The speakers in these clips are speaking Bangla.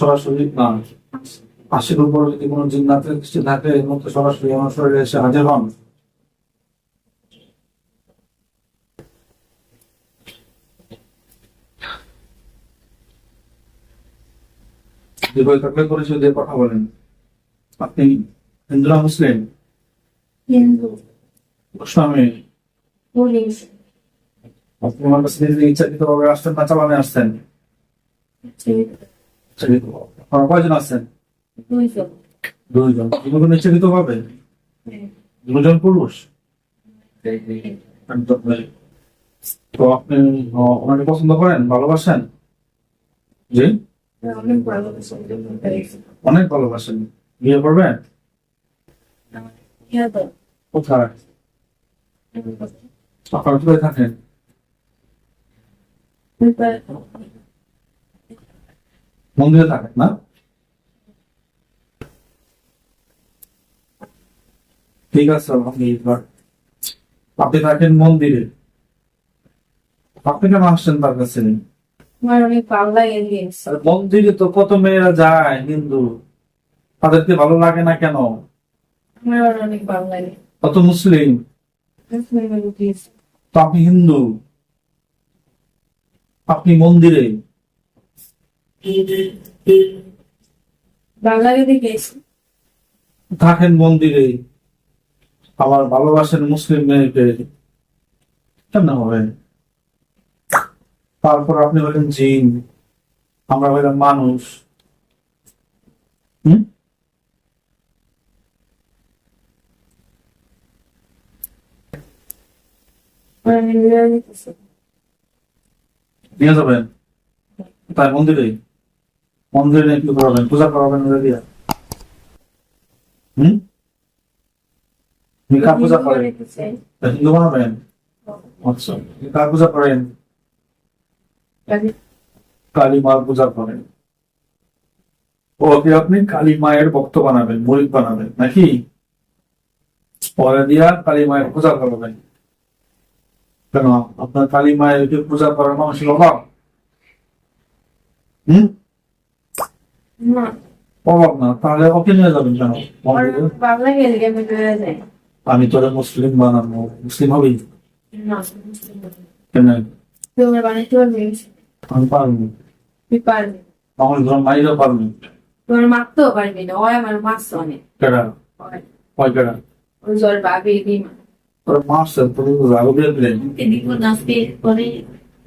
সরাসরি আশির উপর যদি কোনো জিন্নাতের দৃষ্টি থাকে এর মধ্যে সরাসরি আমার শরীরে এসে হাজির হন। পরিচয় দিয়ে কথা বলেন। আপনি হিন্দুরা মুসলিম? হিন্দু। গোস্বামী আপনি আমার কাছে নিজে ইচ্ছাকৃত ভাবে আসছেন না চালানে আপনারা কয়জন আসছেন দুইজন। দুইজন। দুজন ইচ্ছাকৃত ভাবে দুজন পুরুষ? তো আপনি ওনাকে পছন্দ করেন? ভালোবাসেন? জি? অনেক ভালোবাসেন। বিয়ে করবেন? কোথায়? আপনারা কোথায় থাকেন? মন্দিরে থাকেন না? ঠিক আছে আপনি থাকেন মন্দিরে। আপনি কেন আসছেন তার কাছে? মন্দিরে তো কত মেয়েরা যায় হিন্দু। তাদেরকে ভালো লাগে না কেন? কত মুসলিম। তো আপনি হিন্দু। আপনি মন্দিরে। থাকেন মন্দিরে। আবার ভালোবাসেন মুসলিম মেয়েকে। কেমন হবে তারপর আপনি হলেন জিন আমরা হইলাম মানুষ। হুম? আমি নিয়ে যাবেন? তাই মন্দিরে? মন্দিরে নিয়ে কি করাবেন পূজা করাবেন ওদের দিয়া। হুম? আপনি কার পূজা করেন। হিন্দু বানাবেন আচ্ছা কার পূজা করেন? কালী। মার পূজা করেন। ওকে আপনি কালী মায়ের ভক্ত বানাবেন মরিদ বানাবেন নাকি? পরে দিয়া কালী মায়ের পূজা করবেন। কেন? আপনার কালী মায়ের পূজা করার মানুষের অভাব। হম? অভাব না তাহলে ওকে নিয়ে যাবেন কেন? আমি তোরে মুসলিম বানাবো। মুসলিম হবি? কেন? আমি পারব। আমার ঘর মাইরা পারব। তোমার মারতেও পারবি না ওই আমার মারছে অনেক কেডা ওই- কেডা ওই জ্বর ভাবি বিমা তোর মারছে unas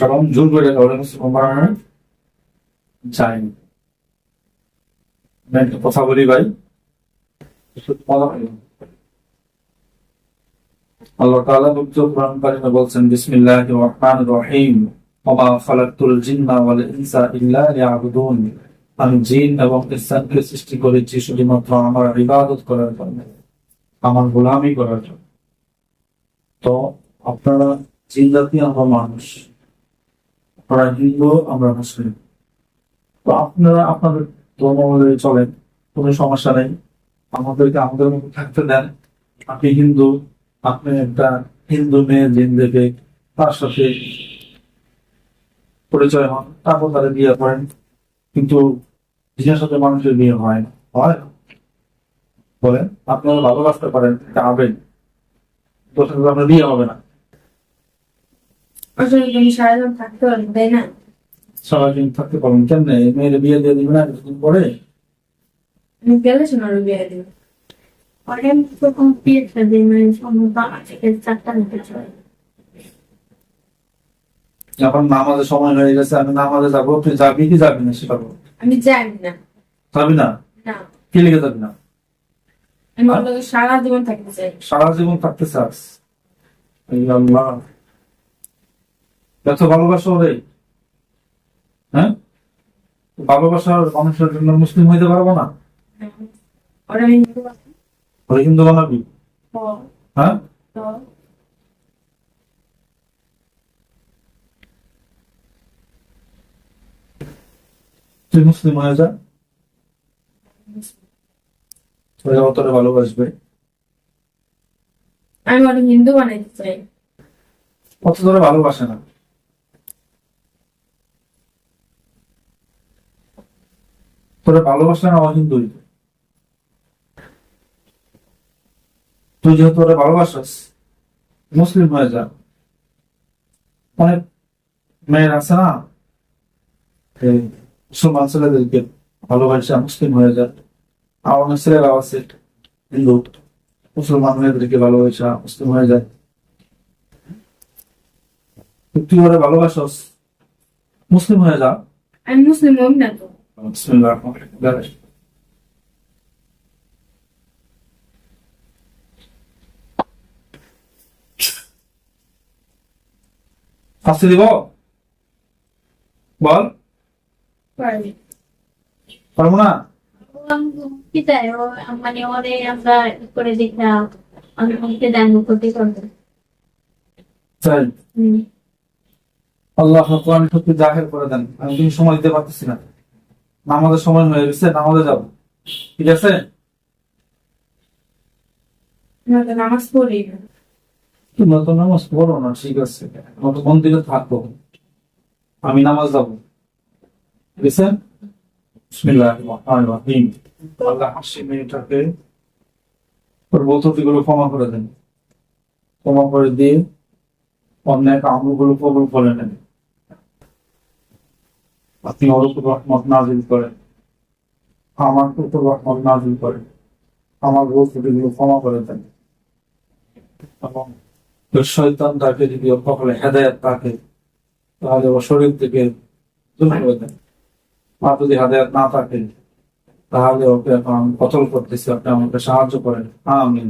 কারণ জোর করে বানানো। আমি একটা কথা বলি ভাই। আল্লাহ তাআলা কোরআন কারিমে বলছেন, বিসমিল্লাহির রহমানির রহিম খালাকতুল জিন্না ওয়াল ইনসা ইল্লা লিয়াবুদুন আমি জিন এবং ইনসানকে সৃষ্টি করেছি শুধুমাত্র আমার ইবাদত করার জন্য, আমার গোলামি করার জন্য তো আপনারা জিন জাতি, আমরা মানুষ আপনারা হিন্দু আমরা মুসলিম তো আপনারা আপনাদের ধর্ম অনুযায়ী চলেন, কোনো সমস্যা নেই। আমাদেরকে আমাদের মতো থাকতে দেন। আপনি হিন্দু, আপনি একটা হিন্দু মেয়ে, জিন দেখে তার সাথে পরিচয় হন, তারপর তাদের বিয়ে করেন। কিন্তু জিনের সাথে মানুষের বিয়ে হয় না। হয়? বলেন, আপনারা ভালোবাসতে পারেন, এটা আবেগ। তোর সাথে তো আপনার বিয়ে হবে না। তুমি থাকতে পারবি তাই না? সারাদিন থাকতে পারবেন মেয়ের বিয়ে দিয়ে দিবেন কিছুদিন পরে? আমি গেলে বিয়ে দিবে. নামাজের সময় হয়ে গেছে আমি নামাজে যাব। তুই যাবি কি যাবি না সেটা বল। আমি না। যাবি না? না। কি লিখে যাবি না? আমি সারা জীবন থাকতে চাই। সারা জীবন থাকতে চাস। আল্লাহ। এত ভালোবাসা ওরে হ্যাঁ? ভালোবাসার মানুষের জন্য মুসলিম হইতে পারব না? ওরা হিন্দু বানাবি? হ্যাঁ? তুই মুসলিম হয়ে যা। ওরা অতটা ভালোবাসবে। আমি হিন্দু বানাইতে চাই। অত তোরা ভালোবাসে না। তোরা ভালোবাসে না অহিন্দুই তুই যেহেতু ওরা ভালোবাসাস, মুসলিম হয়ে যা। অনেক মেয়ের আছে না? মুসলমান ছেলেদেরকে ভালোবাসা মুসলিম হয়ে যায় আর অনেক ছেলেরাও আছে, হিন্দু। মুসলমান মেয়েদেরকে ভালোবাসা মুসলিম হয়ে যায় তুই ওরা ভালোবাসস, মুসলিম হয়ে যা। আমি মুসলিম না তো। শাস্তি দিব? বল। পারবি। না? মানে ওরে আমরা করে দেখা অনেককে দান করতে করবে চাই। হুম। আল্লাহ কোরআন সত্যি জাহের করে দেন। আমি সময় দিতে পারতেছি না। নামাজের সময় হয়ে গেছে নামাজে যাব। ঠিক আছে? নামাজ পড়ি তোমরা তো নামাজ পড়ো না ঠিক আছে। তো মন্দিরে আমি নামাজ যাব। ঠিক আছে? আল্লাহ হাসি মেয়েটাকে ওর ক্ষমা করে দেন। ক্ষমা করে দিয়ে অন্যায় আমলগুলো কবুল করে নেন আপনি ওর রহমত নাজিল করেন, আমার উপর রহমত নাজিল করেন, আমার বলতগুলো ক্ষমা করে দেন। এবং ওই শয়তান তাকে যদি কপালে হেদায়াত থাকে, তাহলে ওর শরীর থেকে দূর করে দেন আর যদি হেদায়াত না থাকে, তাহলে ওকে এখন আমি কতল করতেছি, আপনি আমাকে সাহায্য করেন। আমিন।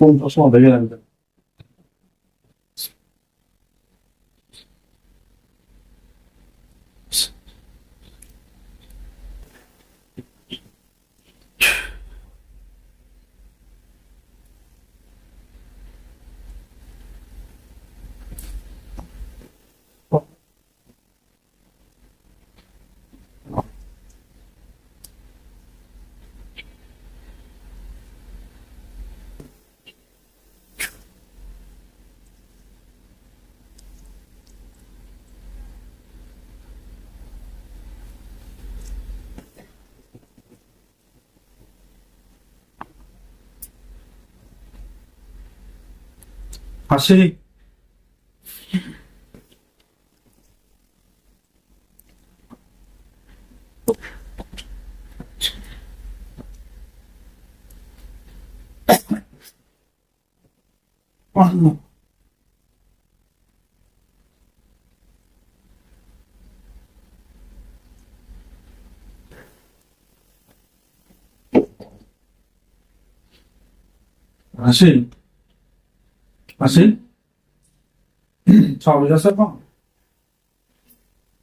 কোন সময় দেখে রাখবেন হাসি হাসি হাসি সব আছে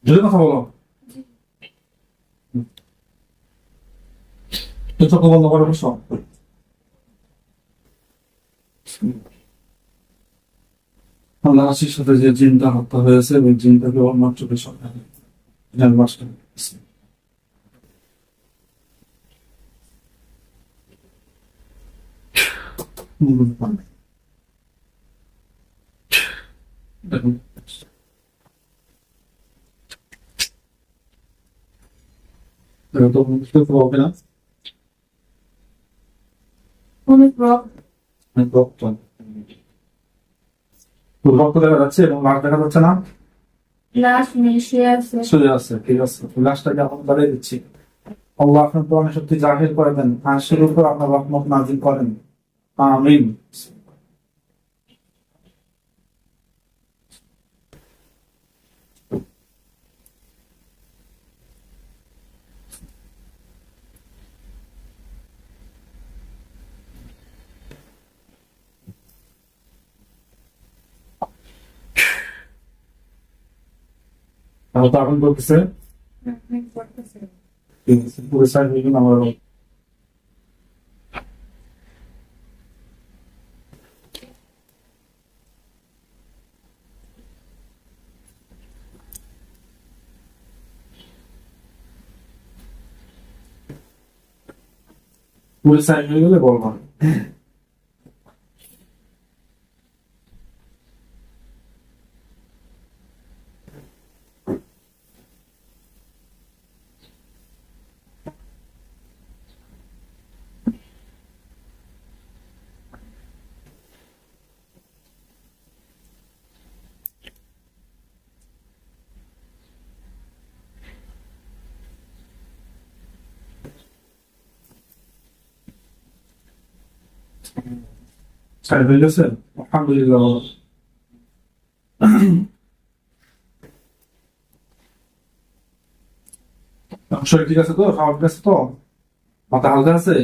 জোরে কথা বলো। সাথে যে জিনটা হত্যা হয়েছে, ওই জিনটাকে অন্য চোখে সরকার তো বুঝতে তো হবে না অনেক রক অনেক রক্ত রক্ত দেখা যাচ্ছে এবং লাশ দেখা যাচ্ছে না লাশ মিশে আছে শুয়ে আছে ঠিক আছে লাশটাকে বাড়িয়ে দিচ্ছি আল্লাহ আপনার কোরআনে সত্যি জাহির করে দেন আশের উপর আপনার রহমত নাজিল করেন আমিন তাহলে তো এখন বলতেছে অনেক পড়তেছে ঠিক আছে পুরো সাইড হয়ে গেল আমার পুরো সাইড হয়ে গেলে বলব সাইড হয়ে শরীর ঠিক আছে তো ঠিক আছে তো মাথা হালকা আছে